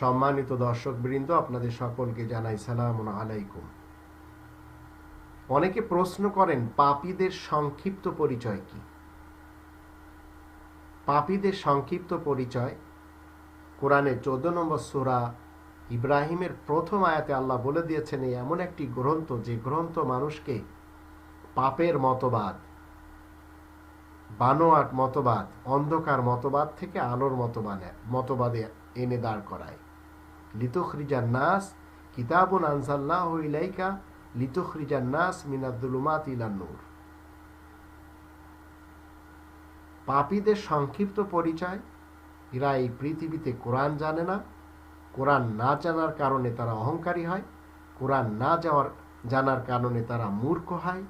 সম্মানিত দর্শকবৃন্দ, আপনাদের সকলকে জানাই সালাম আলাইকুম। অনেকে প্রশ্ন করেন, পাপীদের সংক্ষিপ্ত পরিচয় কি? পাপীদের সংক্ষিপ্ত পরিচয়, কোরআনের চোদ্দ নম্বর সোরা ইব্রাহিমের প্রথম আয়াতে আল্লাহ বলে দিয়েছেন এমন একটি গ্রন্থ, যে গ্রন্থ মানুষকে পাপের মতবাদ বানোয়াট মতবাদ, অন্ধকার মতবাদ থেকে আলোর মতবাদে মতবাদে এনে দাঁড় করায়। লিতুখরিজার নাস কিতাবুন আনসাল্লাহ ইলাইকা লিতুখরিজার নাস মিনাদুলুমাত ইলান্নুর পাপীদের সংক্ষিপ্ত পরিচয়, এরা এই পৃথিবীতে কোরআন জানে না। কোরআন না জানার কারণে তারা অহংকারী হয়। কোরআন না যাওয়ার, জানার কারণে তারা মূর্খ হয়।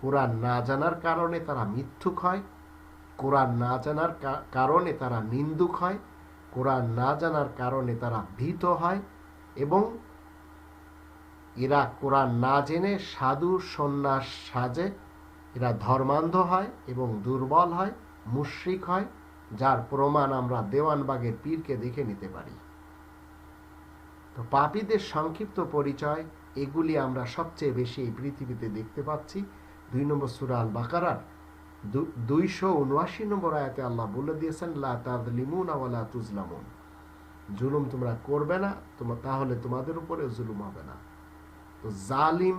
কোরআন না জানার কারণে তারা মিথ্যুক হয়। কোরআন না জানার কারণে তারা নিন্দুক হয়, কোরআন না জানার কারণে তারা ভীত হয় এবং এরা কোরআন না জেনে সাধু সন্ন্যাস সাজে, এরা ধর্মান্ধ হয় এবং দুর্বল হয়, মুশ্রিক হয়, যার প্রমাণ আমরা দেওয়ানবাগের পীরকে দেখে নিতে পারি। তো পাপীদের সংক্ষিপ্ত পরিচয়, এগুলি আমরা সবচেয়ে বেশি এই পৃথিবীতে দেখতে পাচ্ছি। দুই নম্বর সুরাল বাকারার দুইশো উনআশি নম্বর আয়াতে আল্লাহ বলে দিয়েছেন, লা আওয়ালা তুজলামুন জুলুম তোমরা করবে না, তোমার, তাহলে তোমাদের উপরে জুলুম হবে না। তো জালিম,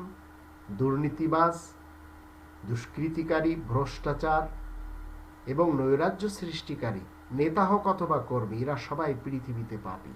দুর্নীতিবাজ, দুষ্কৃতিকারী, ভ্রষ্টাচার এবং নৈরাজ্য সৃষ্টিকারী, নেতা হোক অথবা কর্মী, এরা সবাই পৃথিবীতে পাপী।